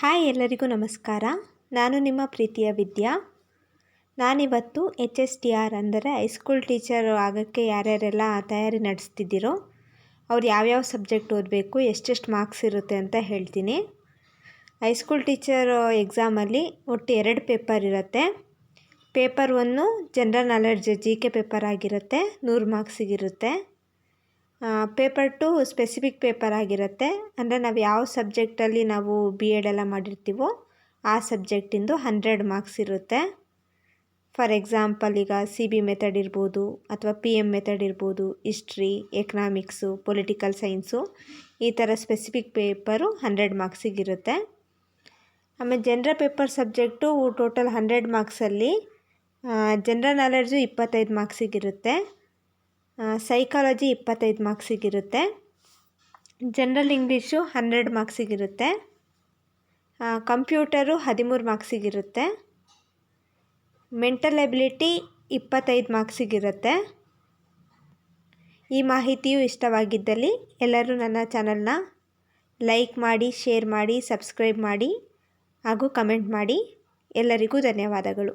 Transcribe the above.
Hi ಎಲ್ಲರಿಗೂ ನಮಸ್ಕಾರ. ನಾನು ನಿಮ್ಮ ಪ್ರೀತಿಯ ವಿದ್ಯಾ. ನಾನಿವತ್ತು ಎಚ್ ಎಸ್ ಟಿ ಆರ್ ಅಂದರೆ ಹೈಸ್ಕೂಲ್ ಟೀಚರ್ ಆಗೋಕ್ಕೆ ಯಾರ್ಯಾರೆಲ್ಲ ತಯಾರಿ ನಡೆಸ್ತಿದ್ದೀರೋ, ಅವ್ರು ಯಾವ್ಯಾವ ಸಬ್ಜೆಕ್ಟ್ ಓದಬೇಕು, ಎಷ್ಟೆಷ್ಟು ಮಾರ್ಕ್ಸ್ ಇರುತ್ತೆ ಅಂತ ಹೇಳ್ತೀನಿ. ಹೈಸ್ಕೂಲ್ ಟೀಚರ್ ಎಕ್ಸಾಮಲ್ಲಿ ಒಟ್ಟು ಎರಡು ಪೇಪರ್ ಇರುತ್ತೆ. Paper one general knowledge, G K paper ಆಗಿರುತ್ತೆ. ನೂರು ಮಾರ್ಕ್ಸಿಗಿರುತ್ತೆ. ಪೇಪರ್ ಟು ಸ್ಪೆಸಿಫಿಕ್ ಪೇಪರ್ ಆಗಿರುತ್ತೆ. ಅಂದರೆ ನಾವು ಯಾವ ಸಬ್ಜೆಕ್ಟಲ್ಲಿ ನಾವು ಬಿ ಎಡ್ ಎಲ್ಲ ಮಾಡಿರ್ತೀವೋ ಆ ಸಬ್ಜೆಕ್ಟಿಂದು ಹಂಡ್ರೆಡ್ ಮಾರ್ಕ್ಸ್ ಇರುತ್ತೆ. ಫಾರ್ ಎಕ್ಸಾಂಪಲ್ ಈಗ ಸಿ ಬಿ ಮೆಥಡ್ ಇರ್ಬೋದು, ಅಥವಾ ಪಿ ಎಂ ಮೆಥಡ್ ಇರ್ಬೋದು ಹಿಸ್ಟ್ರಿ ಎಕನಾಮಿಕ್ಸು ಪೊಲಿಟಿಕಲ್ ಸೈನ್ಸು ಈ ಥರ ಸ್ಪೆಸಿಫಿಕ್ ಪೇಪರು ಹಂಡ್ರೆಡ್ ಮಾರ್ಕ್ಸಿಗಿರುತ್ತೆ ಆಮೇಲೆ general paper subject total hundred ಮಾರ್ಕ್ಸಲ್ಲಿ general knowledge ಇಪ್ಪತ್ತೈದು ಮಾರ್ಕ್ಸಿಗಿರುತ್ತೆ ಸೈಕಾಲಜಿ ಇಪ್ಪತ್ತೈದು ಮಾರ್ಕ್ಸಿಗಿರುತ್ತೆ ಜನ್ರಲ್ ಇಂಗ್ಲೀಷು ಹನ್ನೆರಡು ಮಾರ್ಕ್ಸಿಗಿರುತ್ತೆ ಕಂಪ್ಯೂಟರು ಹದಿಮೂರು ಮಾರ್ಕ್ಸಿಗಿರುತ್ತೆ ಮೆಂಟಲ್ ಎಬಿಲಿಟಿ ಇಪ್ಪತ್ತೈದು ಮಾರ್ಕ್ಸಿಗಿರುತ್ತೆ ಈ ಮಾಹಿತಿಯು ಇಷ್ಟವಾಗಿದ್ದಲ್ಲಿ ಎಲ್ಲರೂ ನನ್ನ ಚಾನಲ್ನ ಲೈಕ್ ಮಾಡಿ ಶೇರ್ ಮಾಡಿ ಸಬ್ಸ್ಕ್ರೈಬ್ ಮಾಡಿ ಹಾಗೂ ಕಮೆಂಟ್ ಮಾಡಿ. ಎಲ್ಲರಿಗೂ ಧನ್ಯವಾದಗಳು.